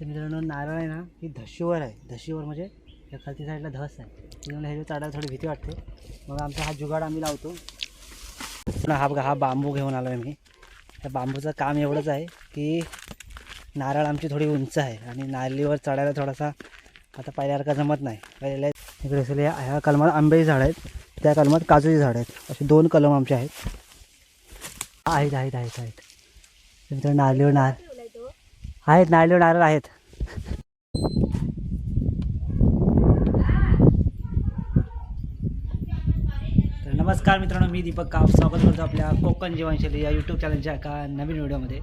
तर मित्रांनो नारळ आहे ना ही धशीवर आहे. धशीवर म्हणजे या खालती साईडला धस आहे. त्याच्यामुळे ह्याच्या चढायला थोडी भीती वाटते. मग आमचा हा जुगाड आम्ही लावतो. हा बघा हा बांबू घेऊन आलो आहे मी. त्या बांबूचं काम एवढंच आहे की नारळ आमची थोडी उंच आहे आणि नारळीवर चढायला थोडासा आता पहिल्यासारखा जमत नाही. पहिल्या इकडे असेल ह्या कलमात आंब्याची झाडं आहेत. त्या कलमात काजूची झाडं आहेत. असे दोन कलम आमचे आहेत. आहेत आहेत आहेत आहेत. मित्र नारळीवर नार आहेत नारळीवर नारळ आहेत. तर नमस्कार मित्रांनो मी दीपक काप. स्वागत करतो आपल्या कोकण जीवनशैली या यूट्यूब चॅनलच्या एका नवीन व्हिडिओमध्ये.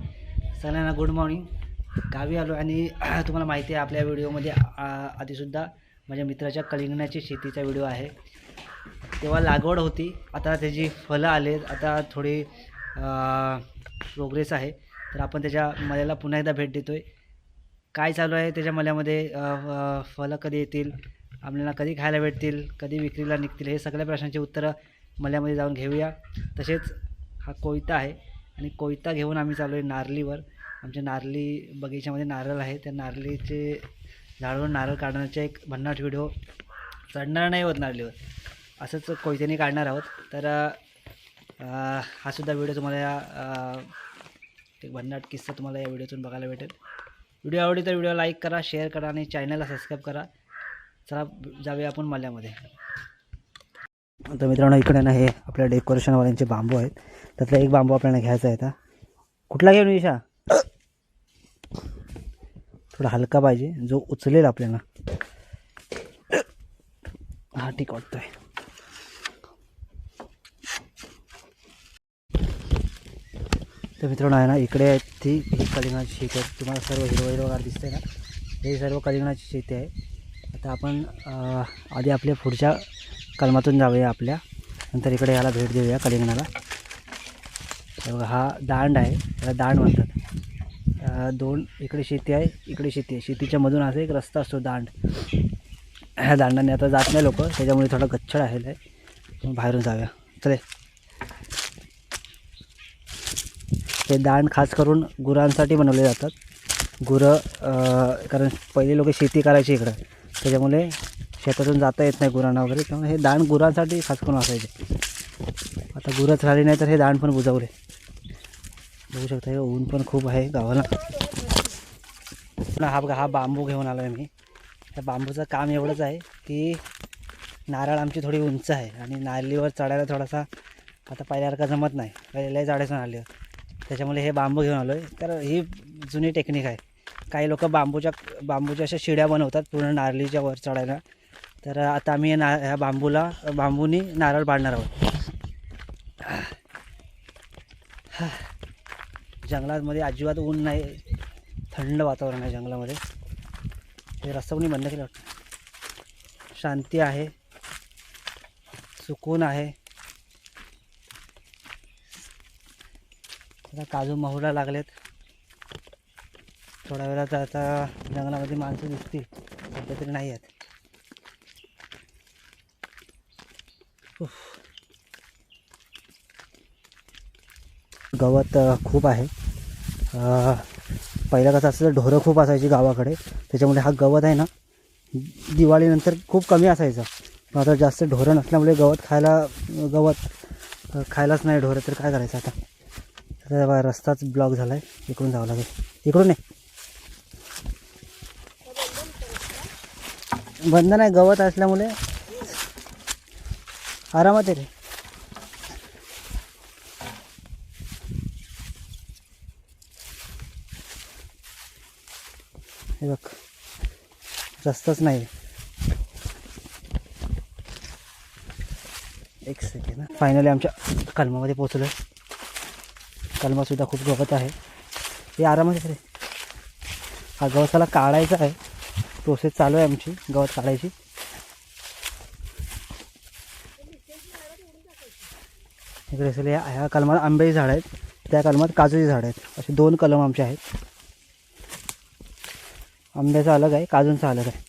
सगळ्यांना गुड मॉर्निंग गावी आलो आणि तुम्हाला माहिती आहे आपल्या व्हिडिओमध्ये आधीसुद्धा माझ्या मित्राच्या कलिंगणाची शेतीचा व्हिडिओ आहे. तेव्हा लागवड होती. आता त्याची फळं आले आता थोडी प्रोग्रेस आहे. तर आपण त्याच्या मल्याला पुन्हा एकदा भेट देतो आहे काय चालू आहे त्याच्या मल्यामध्ये? फळं कधी येतील? आपल्याला कधी खायला भेटतील? कधी विक्रीला निघतील? हे सगळ्या प्रश्नांची उत्तरं मल्यामध्ये जाऊन घेऊया. तसेच हा कोयता आहे आणि कोयता घेऊन आम्ही चालू आहे नारलीवर. आमच्या नारली बगीच्यामध्ये नारळ आहे. त्या नारलीचे झाडावर नारळ काढण्याचा एक भन्नाट व्हिडिओ चढणार नाही होत नारलीवर. असंच कोयत्याने काढणार आहोत. तर हा सुद्धा व्हिडिओ तुम्हाला या एक भन्नाट किस्सा तुम्हाला या व्हिडिओतून बघायला भेटेल. व्हिडिओ आवडली तर व्हिडिओ लाईक करा शेअर करा आणि चॅनलला सबस्क्राईब करा. चला जाऊया आपण मल्यामध्ये. तर मित्रांनो इकडे ना हे आपल्या डेकोरेशनवाल्यांचे बांबू आहेत. त्यातला एक बांबू आपल्याला घ्यायचा आहे आता. कुठला घेऊन ईशा? थोडा हलका पाहिजे जो उचलेल आपल्याला. हा ठीक वाटतोय. तर मित्रांनो आहे ना इकडे आहे ती ही कलिंगणाची शेती आहे. तुम्हाला सर्व हिरव हिरवगार दिसते ना. हे सर्व कलिंगणाची शेती आहे. आता आपण आधी आपल्या पुढच्या कलमातून जाऊया आपल्या. नंतर इकडे याला भेट देऊया कलिंगणाला बघा हा दांड आहे. त्याला दांड म्हणतात. दोन इकडे शेती आहे इकडे शेती आहे. शेतीच्या मधून असा एक रस्ता असतो दांड. ह्या दांडाने आता जात नाही लोक. त्याच्यामुळे थोडा गच्छड आहे बाहेरून जाऊया. चले. हे दांड खास करून गुरांसाठी बनवले जातात. गुरं कारण पहिले लोक शेती करायची इकडं. त्याच्यामुळे शेतातून जाता येत नाही गुरांना वगैरे. त्यामुळे हे दांड गुरांसाठी खास करून असायचे. आता गुरंच राहिली नाही तर हे दांड पण बुजवले. बघू शकता हे ऊन पण खूप आहे गावाला. हा बघा हा बांबू घेऊन आलो आहे मी. त्या बांबूचं काम एवढंच आहे की नारळ आमची थोडी उंच आहे आणि नारळीवर चढायला थोडासा आता पहिल्यासारखा जमत नाही. पहिल्या चढायचं नारळीवर त्याच्यामुळे हे बांबू घेऊन आलो आहे तर ही जुनी टेक्निक आहे. काही लोक बांबूच्या बांबूच्या अशा शिड्या बनवतात पूर्ण नारळीच्या वर चढायला. तर आता आम्ही ना ह्या बांबूला बांबूनी नारळ पाडणार आहोत. जंगलामध्ये अजिबात ऊन नाही. थंड वातावरण आहे जंगलामध्ये. हे रस्ता कोणी बंद केला वाटतं? शांती आहे. सुकून आहे. आता काजू महुला लागलेत. थोड्या वेळात आता जंगलामध्ये माणसं दिसतील. सध्या तरी नाही आहेत उफ. गवत खूप आहे. पहिलं कसं असतं ढोरं खूप असायची गावाकडे. त्याच्यामुळे हा गवत आहे ना दिवाळीनंतर खूप कमी असायचा. पण आता जास्त ढोरं नसल्यामुळे गवत खायला गवत खायलाच नाही ढोरं. तर काय करायचं आता? आता बघा रस्ताच ब्लॉक झाला आहे इकडून जावं लागेल. इकडून नाही बंद नाही गवत असल्यामुळे आरामात आहे रे. हे बघ रस्ताच नाही एक सेकंड फायनली आमच्या कलमामध्ये पोचलो कलमासुद्धा खूप गवत आहे. हे आरामात आहे रे. हा गवताला काढायचा आहे. प्रोसेस चालू आहे आमची गवत काढायची. इकडे असेल या ह्या कलमात आंब्याची झाडं आहेत. त्या कलमात काजूची झाडं आहेत. असे दोन कलम आमचे आहेत. आंब्याचा अलग आहे काजूंचा अलग आहे.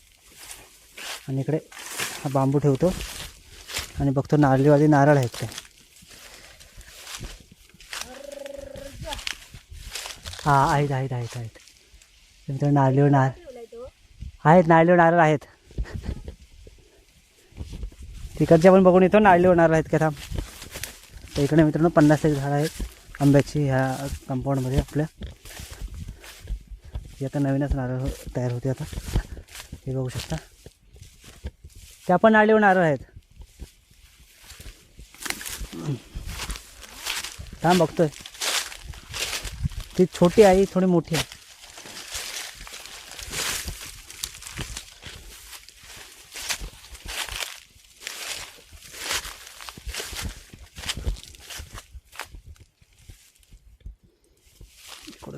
आणि इकडे हा बांबू ठेवतो. आणि बघतो नारळीवाली नारळ आहेत काय हां आहेत आहेत आहेत आहेत. तर मित्रांनो नार आहेत नारळीवर नारळ आहेत. तिकडच्या पण बघून येतो नारळीवर नारळ आहेत का थांब. तर इकडे मित्रांनो पन्नास एक झाडं आहेत आंब्याची ह्या कंपाऊंडमध्ये आपल्या. ही आता नवीनच नारळ हो- तयार होते आता. हे बघू शकता. त्या पण नारळीवर नारळ आहेत. थांब बघतोय. ती छोटी आहे ही थोडी मोठी आहे.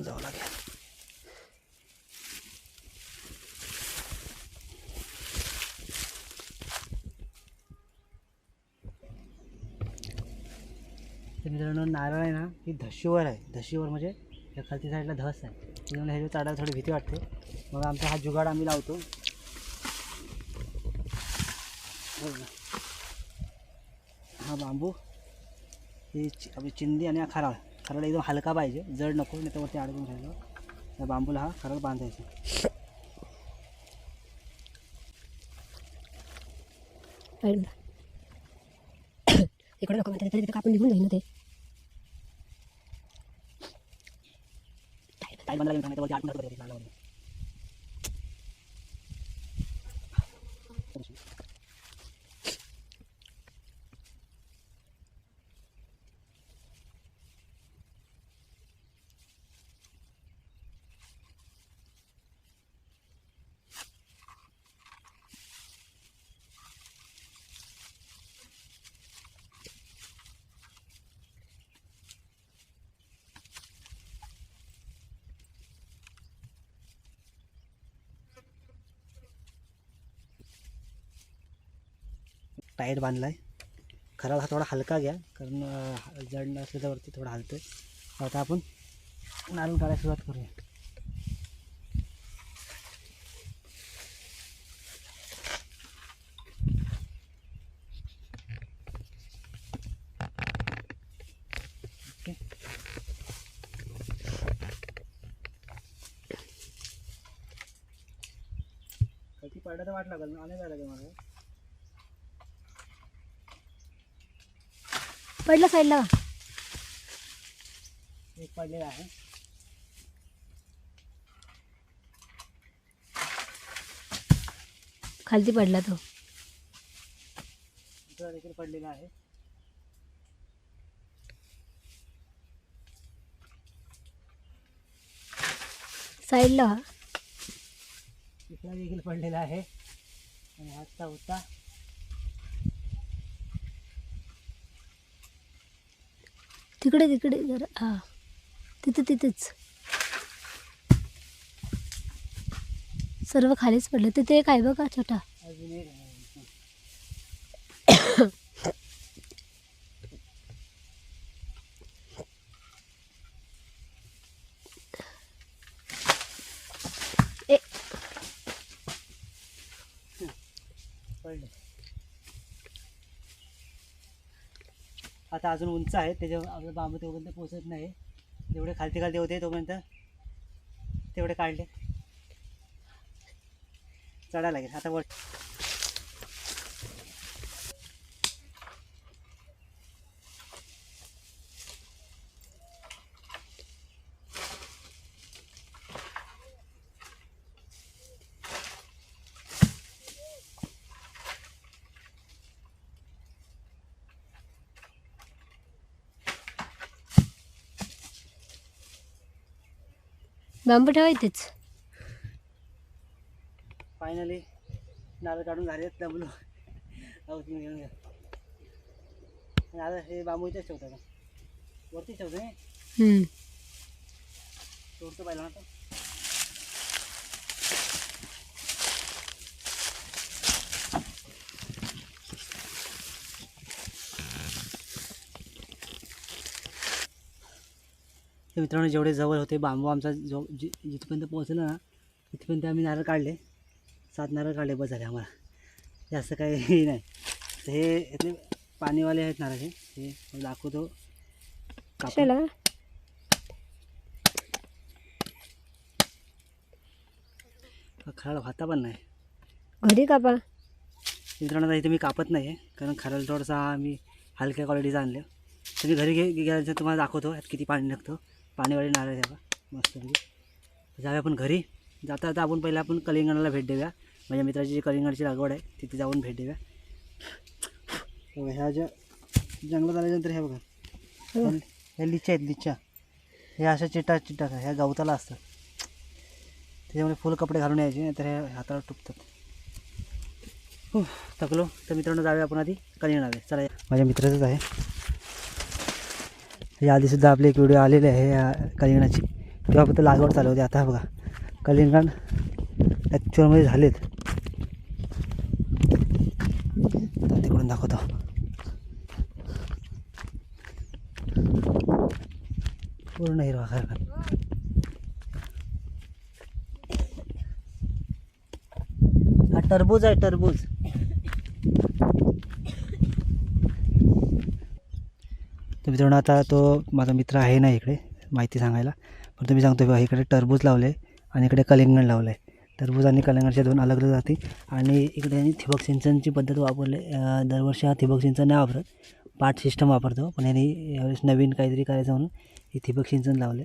जावं लागेल. मित्रांनो नारळ आहे ना ही धशीवर आहे. धशीवर म्हणजे या खालती साईडला धस आहे. त्याच्यामुळे ह्याच्या चढायला थोडी भीती वाटते. मग आमचा हा जुगाड आम्ही लावतो. हा बांबू ही आपली चिंदी आणि हा खराळ. खराळ एकदम हलका पाहिजे. जड नको नाही तर वरती अडकून राहिलो. त्या बांबूला हा खराळ बांधायचा इकडे नको तिथे कापून निघून जाईल ना ते. टाईट बांधला गेला नाही टाईट बांधला आहे खराब हा थोडा हलका घ्या कारण जड नसलं तर वरती थोडा हलतोय. आता आपण नारळ काढायला सुरुवात करूया. ओके कधी पडलं तर वाट लागेल आणि जायला लागेल मला. पडला साईडला एक पडलेला आहे. खालती पडला तो. दुसरा देखील पडलेला आहे. साईडला तिसरा देखील पडलेला आहे. आणि हा चौथा तिकडे तिकडे जरा तिथं तिथेच. सर्व खालीच पडलं. तिथे एक आहे बघा छोटा अजून एक आहे. ए पडले आता अजून उंच आहे त्याच्या आपलं बांबू तोपर्यंत पोचत नाही. जेवढे खालती खालती होते तोपर्यंत तेवढे काढले. चढायला लागेल. आता वर बांबू ठेवायचेच फायनली नारळ काढून झाले दमलो औषधी घेऊन घ्या आता हे बांबू इथेच ठेवतो का वरतीच ठेवतो हम्म. तोडतो पाहिला ना तो तर मित्रांनो जेवढे जवळ होते बांबू आमचा जो जि जिथपर्यंत पोहोचला ना तिथपर्यंत आम्ही नारळ काढले. सात नारळ काढले बस झाले आम्हाला. जास्त काही हे नाही. तर हे इथले पाणीवाले आहेत नारळ हे. हे दाखवतो. कापून. कशाला? खराळ भाता पण नाही. घरी कापा. मित्रांनो इथे मी कापत नाही आहे कारण खराळ थोडासा मी हलक्या क्वालिटीचा आणलं. तर मी घरी घे गेल्यानंतर तुम्हाला दाखवतो यात किती पाणी लागतं. पाणीवाडी नारळ द्यावा मस्तपैकी जाऊया आपण घरी. जाता जाता आपण पहिला आपण कलिंगणाला भेट देऊया. माझ्या मित्राची जी कलिंगणाची लागवड आहे तिथे जाऊन भेट देऊया. ह्या ज्या जंगलात आल्यानंतर हे बघा. हो. ह्या- ह्या लिच्या आहेत लिच्या. हे अशा चिटा चिटा ह्या गवताला असतात. त्याच्यामुळे फुल कपडे घालून यायचे नाहीतर हे हाताला टुकतात उफ, थकलो. तर मित्रांनो जाऊया आपण आधी कलिंगणाला चला या. माझ्या मित्राचंच आहे. या आधीसुद्धा आपले एक व्हिडिओ आलेले आहे या कलिंगणाची तेव्हा फक्त लागवड चालू होती. आता बघा कलिंगण ॲक्च्युअलमध्ये झालेत. तिकडून दाखवतो. पूर्ण हिरवा खरं हा टरबूज आहे टरबूज. मित्रांनो आता तो माझा मित्र आहे ना इकडे माहिती सांगायला. पण तुम्ही सांगतो बघा इकडे टरबूज लावले आणि इकडे कलिंगण लावलं आहे टरबूज आणि कलिंगणच्या दोन अलग अलग जाती. आणि इकडे यांनी ठिबक सिंचनची पद्धत वापरली. दरवर्षी हा ठिबक सिंचन नाही वापरत. पाठ सिस्टम वापरतो. पण यांनी यावेळेस नवीन काहीतरी करायचं म्हणून हे ठिबक सिंचन लावले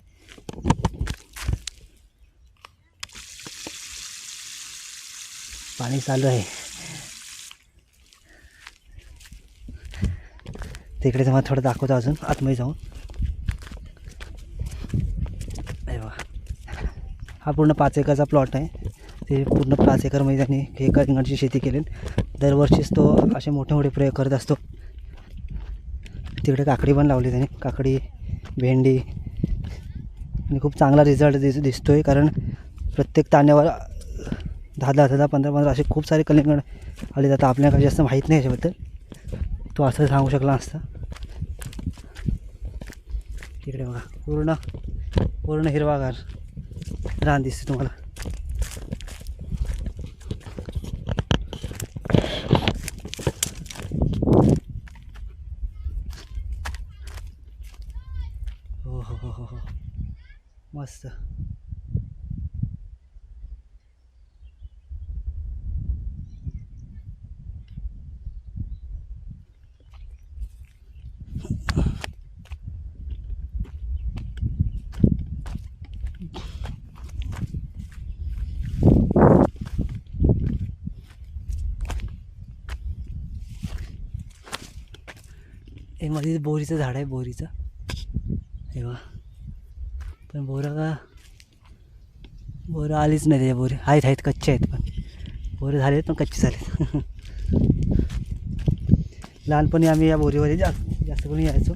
पाणी चालू आहे. तिकडे तुम्हाला थोडं दाखवतो अजून आतमध्ये जाऊन. अरे हा पूर्ण पाच एकरचा प्लॉट आहे. ते पूर्ण पाच एकरमध्ये त्यांनी हे रिंगणची शेती केली. दरवर्षीच तो असे मोठे मोठे प्रयोग करत असतो. तिकडे काकडी पण लावली त्याने. काकडी भेंडी. आणि खूप चांगला रिझल्ट दिस दिसतो आहे कारण प्रत्येक ताण्यावर दहा दहा दहा पंधरा पंधरा असे खूप सारे कलिंगड आले जातात. आपल्याकडे जास्त माहीत नाही याच्याबद्दल. तो असं सांगू शकला असता तिकडे बघा पूर्ण पूर्ण हिरवागार रान दिसते तुम्हाला. हो हो हो हो हो. मस्त. हे मध्ये बोरीचं झाड आहे बोरीचं. हे वा पण बोरं का बोरं आलीच नाही त्याच्या बोरी. आहेत आहेत कच्चे आहेत पण. बोरं झालेत पण कच्चे झालेत. लहानपणी आम्ही या बोरीमध्ये जास्त जास्त करून यायचो.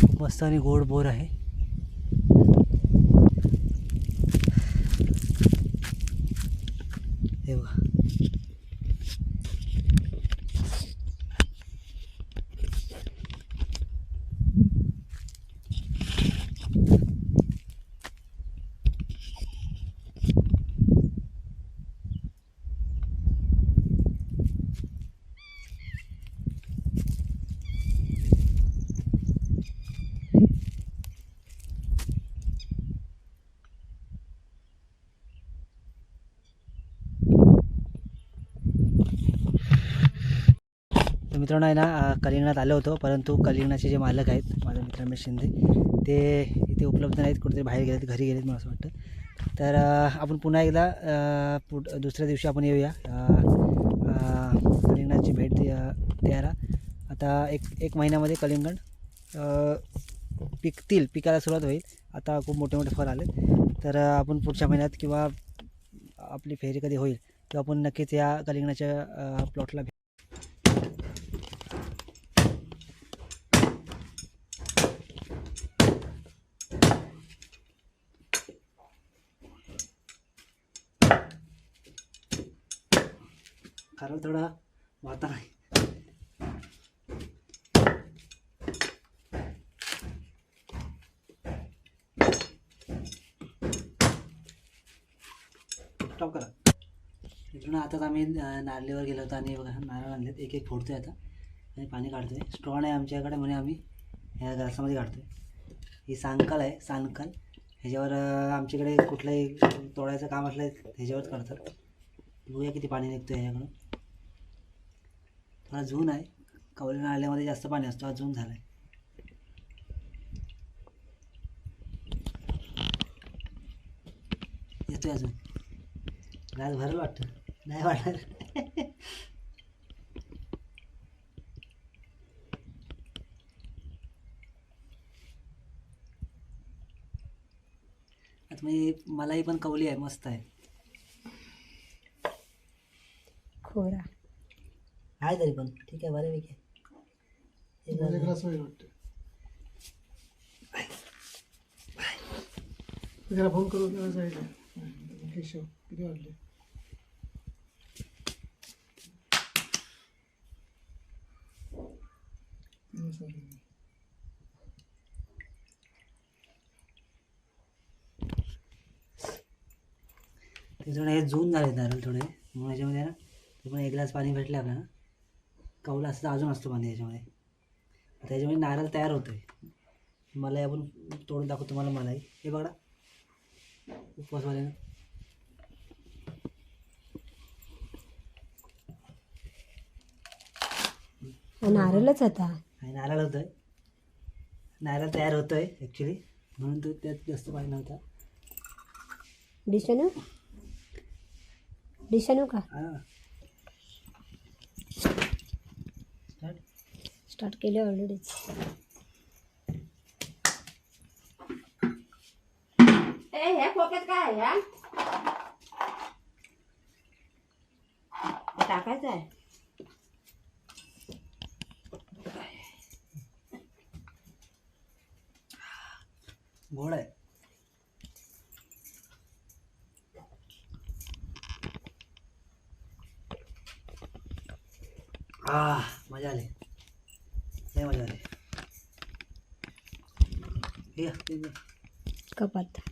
खूप मस्त आणि गोड बोर आहे हे बघा तर मित्रांनो आहे ना कलिंगणात आलो होतो परंतु कलिंगणाचे जे मालक आहेत माझे मित्र रमेश शिंदे ते इथे उपलब्ध नाहीत कुठेतरी बाहेर गेलेत घरी गेलेत मला असं वाटतं. तर आपण पुन्हा एकदा पुढ दुसऱ्या दिवशी आपण येऊया. कलिंगणाची भेट द्यायला. आता एक एक महिन्यामध्ये कलिंगण पिकतील पिकायला सुरुवात होईल. आता खूप मोठे मोठे फळ आले तर आपण पुढच्या महिन्यात किंवा आपली फेरी कधी होईल तर आपण नक्कीच या कलिंगणाच्या प्लॉटला कारण थोडा वाता नाही स्टॉप करा. इकडून आताच आम्ही नारळीवर गेलो होतो आणि बघा नारळ आणलेत. एक एक फोडतोय आता. आणि पाणी काढतोय. स्ट्रॉन आहे आमच्याकडे म्हणे आम्ही ह्या ग्लासामध्ये काढतोय. ही सांकाल आहे सांकाल. ह्याच्यावर आमच्याकडे कुठलंही तोडायचं काम असलं ह्याच्यावरच करतात बघूया किती पाणी निघतं ह्याच्याकडून. थोडा झून आहे. कवली नाल्यामध्ये जास्त पाणी असतो हा झून झाला आहे अजून. गाज भरलं वाटतं. नाही वाटणार आता मी मलाही पण कवली आहे मस्त आहे. खोरा आहे तरी पण ठीक आहे बऱ्यापैकी आहे. एक त्याला फोन करू त्याला जायचं केशव किती वाजले. ते थोडे हे जून झाले नारळ थोडे. मग याच्यामध्ये ना ते पण एक ग्लास पाणी भेटलं आपल्याला. कवला असतं अजून असतो पाणी याच्यामध्ये. त्याच्यामुळे नारळ तयार होतोय. मलाई आपण तोडून दाखवतो तुम्हाला मलाई. हे बघा. उपवासवाल्यानं. नारळच होता आणि नारळ होतोय. नारळ तयार होतोय ॲक्च्युली म्हणून तो त्यात जास्त पाणी नव्हता. डिशनू डिशनू का? हां. स्टार्ट केले ऑलरेडी टाकायचं आहे. गोड आहे. आ मजा आली लय मजा आली हे घ्या, ते घ्या. कपात.